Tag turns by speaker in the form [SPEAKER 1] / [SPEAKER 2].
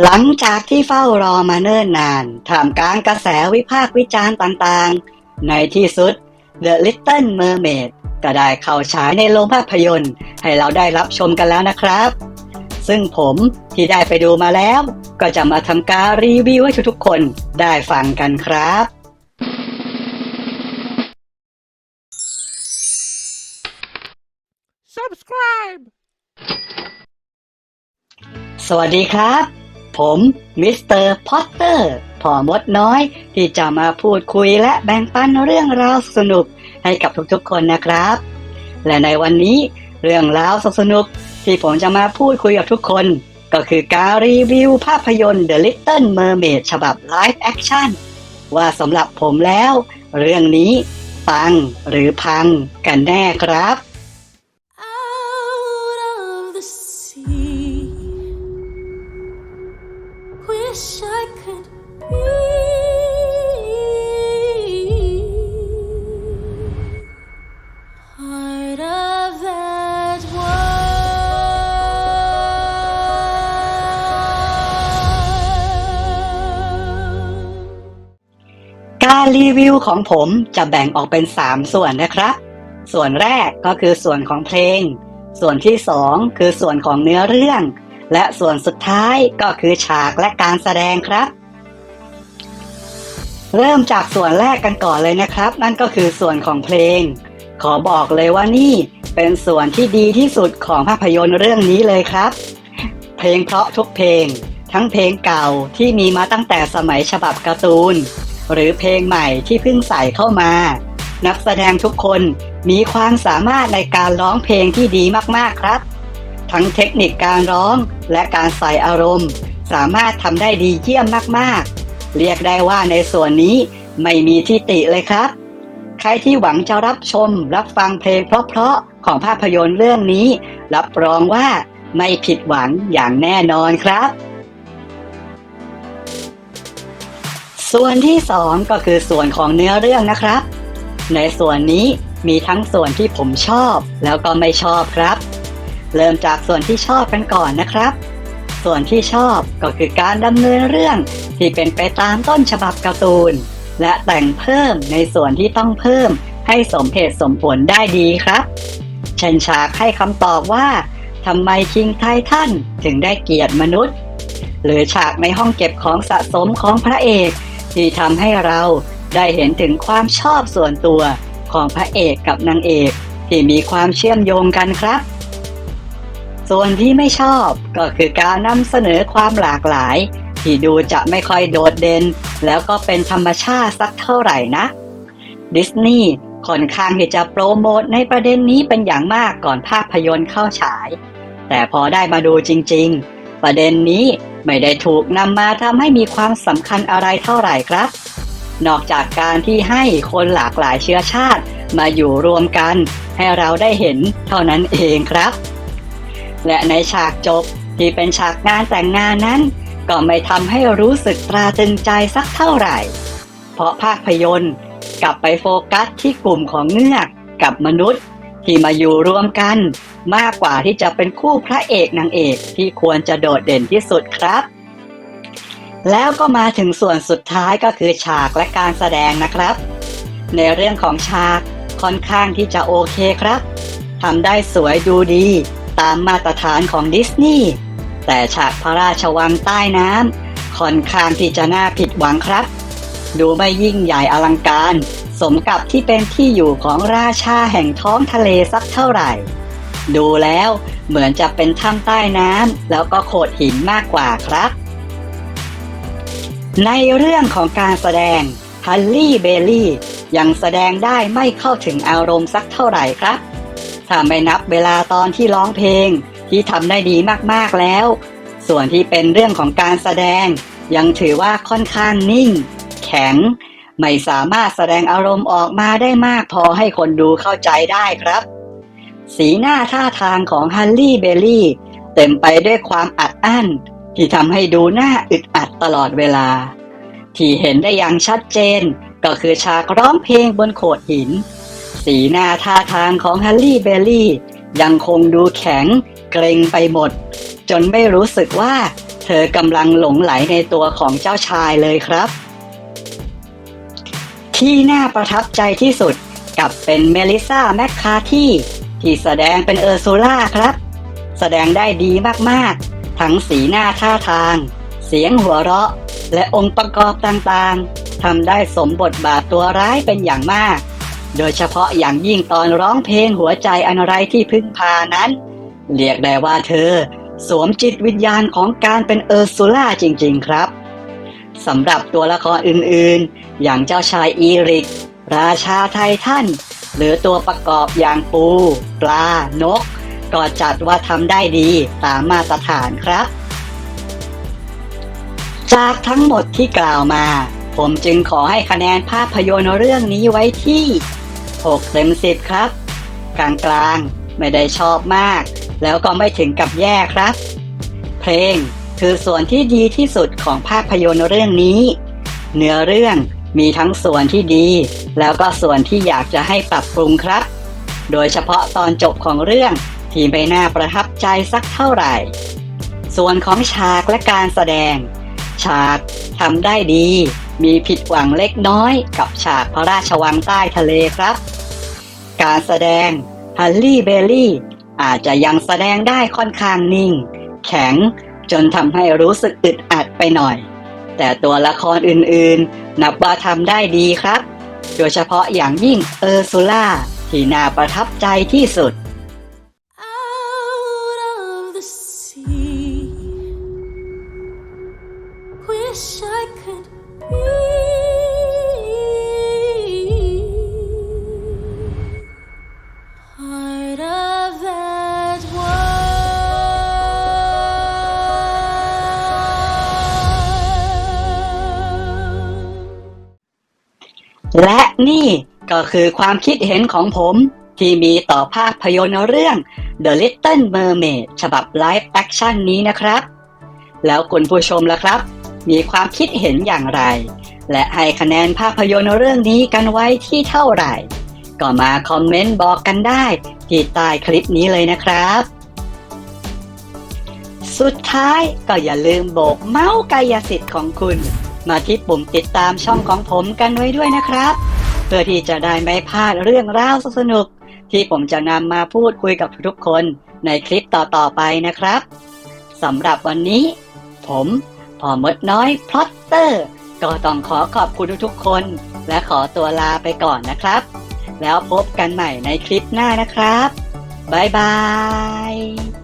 [SPEAKER 1] หลังจากที่เฝ้ารอมาเนิ่นนานท่ามกลางกระแสวิพากษ์วิจารณ์ต่างๆ ในที่สุด The Little Mermaid ก็ได้เข้าฉายในโรงภาพยนตร์ ให้เราได้รับชมกันแล้วนะครับ ซึ่งผมที่ได้ไปดูมาแล้ว ก็จะมาทำการรีวิวให้ทุกๆคนได้ฟังกันครับ
[SPEAKER 2] subscribe
[SPEAKER 1] สวัสดีครับ ผมมิสเตอร์พอตเตอร์พ่อมดน้อย ที่จะมาพูดคุยและแบ่งปันเรื่องราวสนุกให้กับทุกๆคนนะครับ และในวันนี้เรื่องราวสนุกที่ผมจะมาพูดคุยกับทุกคน ก็คือการรีวิวภาพยนตร์ The Little Mermaid ฉบับ Live Action ว่าสำหรับผมแล้ว เรื่องนี้ปังหรือพังกันแน่ครับ การรีวิวของผมจะแบ่งออกเป็น 3 ส่วนนะครับ ส่วนแรกก็คือส่วนของเพลง ส่วนที่ 2 คือส่วนของเนื้อเรื่อง และส่วนสุดท้ายก็คือฉากและการแสดงครับ เริ่มจากส่วนแรกกันก่อนเลยนะครับ นั่นก็คือส่วนของเพลง ขอบอกเลยว่านี่เป็นส่วนที่ดีที่สุดของภาพยนตร์เรื่องนี้เลยครับ เพลงเพราะทุกเพลง ทั้งเพลงเก่าที่มีมาตั้งแต่สมัยฉบับการ์ตูน หรือเพลงใหม่ที่เพิ่งใส่เข้ามา นักแสดงทุกคนมีความสามารถในการร้องเพลงที่ดีมากๆครับ ทั้งเทคนิคการร้องและการใส่อารมณ์ สามารถทำได้ดีเยี่ยมมากๆ เรียกได้ว่าในส่วนนี้ไม่มีที่ติเลยครับ ใครที่หวังจะรับชมรับฟังเพลงเพราะๆของภาพยนตร์เรื่องนี้ รับรองว่าไม่ผิดหวังอย่างแน่นอนครับ ส่วนที่สองก็คือส่วนของเนื้อเรื่องนะครับ ในส่วนนี้มีทั้งส่วนที่ผมชอบแล้วก็ไม่ชอบครับ เริ่มจากส่วนที่ชอบกันก่อนนะครับ ส่วนที่ชอบก็คือการดำเนินเรื่องที่เป็นไปตามต้นฉบับการ์ตูน และแต่งเพิ่มในส่วนที่ต้องเพิ่มให้สมเหตุสมผลได้ดีครับเชนฉากให้คำตอบว่าทำไมคิงไททันถึงได้เกลียดมนุษย์ หรือฉากในห้องเก็บของสะสมของพระเอก ที่ทำให้เราได้เห็นถึงความชอบส่วนตัวของพระเอกกับนางเอกที่มีความเชื่อมโยงกันครับ ส่วนที่ไม่ชอบก็คือการนำเสนอความหลากหลาย ที่ดูจะไม่ค่อยโดดเด่นแล้วก็เป็นธรรมชาติสักเท่าไหร่นะดิสนีย์ค่อนข้างที่จะโปรโมทในประเด็นนี้เป็นอย่างมากก่อนภาพยนตร์เข้าฉาย แต่พอได้มาดูจริง ๆ ประเด็นนี้ ไม่ได้ถูกนำมาทำให้มีความสำคัญอะไรเท่าไหร่ครับ นอกจากการที่ให้คนหลากหลายเชื้อชาติ มาอยู่รวมกัน ให้เราได้เห็นเท่านั้นเองครับ และในฉากจบที่เป็นฉากงานแต่งงานนั้น ก็ไม่ทำให้รู้สึกตราตึงใจสักเท่าไหร่ เพราะภาพยนตร์กลับไปโฟกัสที่กลุ่มของเงือกกับมนุษย์ ที่มาอยู่รวมกัน มากกว่าที่จะเป็นคู่พระเอกนางเอกที่ควรจะโดดเด่นที่สุดครับ แล้วก็มาถึงส่วนสุดท้ายก็คือฉากและการแสดงนะครับ ในเรื่องของฉากค่อนข้างที่จะโอเคครับทำได้สวยดูดีตามมาตรฐานของดิสนีย์แต่ฉากพระราชวังใต้น้ำค่อนข้างที่จะน่าผิดหวังครับ ดูไม่ยิ่งใหญ่อลังการ สมกับที่เป็นที่อยู่ของราชาแห่งท้องทะเลสักเท่าไหร่ ดูแล้วเหมือนจะเป็นถ้ำใต้น้ำแล้วก็โขดหินมากกว่าครับ ในเรื่องของการแสดงฮันลี่เบลลี่ยังแสดงได้ไม่เข้าถึงอารมณ์สักเท่าไหร่ครับ ถ้าไม่นับเวลาตอนที่ร้องเพลงที่ทำได้ดีมากๆแล้ว ส่วนที่เป็นเรื่องของการแสดง ยังถือว่าค่อนข้างนิ่ง แข็ง ไม่สามารถแสดงอารมณ์ออกมาได้มากพอให้คนดูเข้าใจได้ครับ สีหน้าท่าทางของฮันลี่เบลลี่ เต็มไปด้วยความอัดอั้น ที่ทำให้ดูหน้าอึดอัดตลอดเวลา ที่เห็นได้อย่างชัดเจนก็คือฉากร้องเพลงบนโขดหิน สีหน้าท่าทางของฮันลี่เบลลี่ ยังคงดูแข็งเกรงไปหมด จนไม่รู้สึกว่า เธอกำลังหลงไหลในตัวของเจ้าชายเลยครับ ที่น่าประทับใจที่สุดกับเป็นเมลิซาแมคคาที่ ที่แสดงเป็นเออร์ซูล่าครับ แสดงได้ดีมากๆ ทั้งสีหน้าท่าทาง เสียงหัวเราะ และองค์ประกอบต่างๆทำได้สมบทบาทตัวร้ายเป็นอย่างมาก โดยเฉพาะอย่างยิ่งตอนร้องเพลงหัวใจอันไรที่พึ่งพานั้น เรียกได้ว่าเธอ สวมจิตวิญญาณของการเป็นเออร์ซูล่าจริงๆครับสำหรับตัวละครอื่นๆ อย่างเจ้าชายอีริก ราชาไททัน หรือตัวประกอบอย่างปู ปลา นก ก็จัดว่าทำได้ดีตามมาตรฐานครับ จากทั้งหมดที่กล่าวมา ผมจึงขอให้คะแนนภาพยนตร์เรื่องนี้ไว้ที่ 6 เต็ม 10 ครับ กลางๆ ไม่ได้ชอบมาก แล้วก็ไม่ถึงกับแย่ครับ เพลงคือส่วนที่ดีที่สุดของภาพยนตร์เรื่องนี้ เนื้อเรื่อง มีทั้งส่วนที่ดี แล้วก็ส่วนที่อยากจะให้ปรับปรุงครับ โดยเฉพาะตอนจบของเรื่องที่ไม่น่าประทับใจสักเท่าไหร่ ส่วนของฉากและการแสดง ฉากทำได้ดี มีผิดหวังเล็กน้อยกับฉากพระราชวังใต้ทะเลครับ การแสดงฮันลี่เบลลี่อาจจะยังแสดงได้ค่อนข้างนิ่ง แข็งจนทำให้รู้สึกอึดอัดไปหน่อย แต่ตัวละครอื่นๆ นับว่าทำได้ดีครับ โดยเฉพาะอย่างยิ่งเออร์ซูล่าที่น่าประทับใจที่สุด
[SPEAKER 3] wish I could be
[SPEAKER 1] และนี่ก็คือความคิดเห็นของผมที่มีต่อภาพยนตร์เรื่อง The Little Mermaid ฉบับไลฟ์แอคชั่นนี้นะครับ แล้วคุณผู้ชมล่ะครับ มีความคิดเห็นอย่างไร และให้คะแนนภาพยนตร์เรื่องนี้กันไว้ที่เท่าไหร่ ก็มาคอมเมนต์บอกกันได้ ที่ใต้คลิปนี้เลยนะครับ สุดท้ายก็อย่าลืมโบกเมาส์กายสิทธิ์ของคุณ มาที่ปุ่มติดตามช่องของผมกันไว้ด้วยนะครับ เพื่อที่จะได้ไม่พลาดเรื่องราวสนุก ที่ผมจะนำมาพูดคุยกับทุกคนในคลิปต่อๆไปนะครับสำหรับวันนี้ ผมพอมดน้อยพลอตเตอร์ ก็ต้องขอขอบคุณทุกๆคน และขอตัวลาไปก่อนนะครับ แล้วพบกันใหม่ในคลิปหน้านะครับ บ๊ายบาย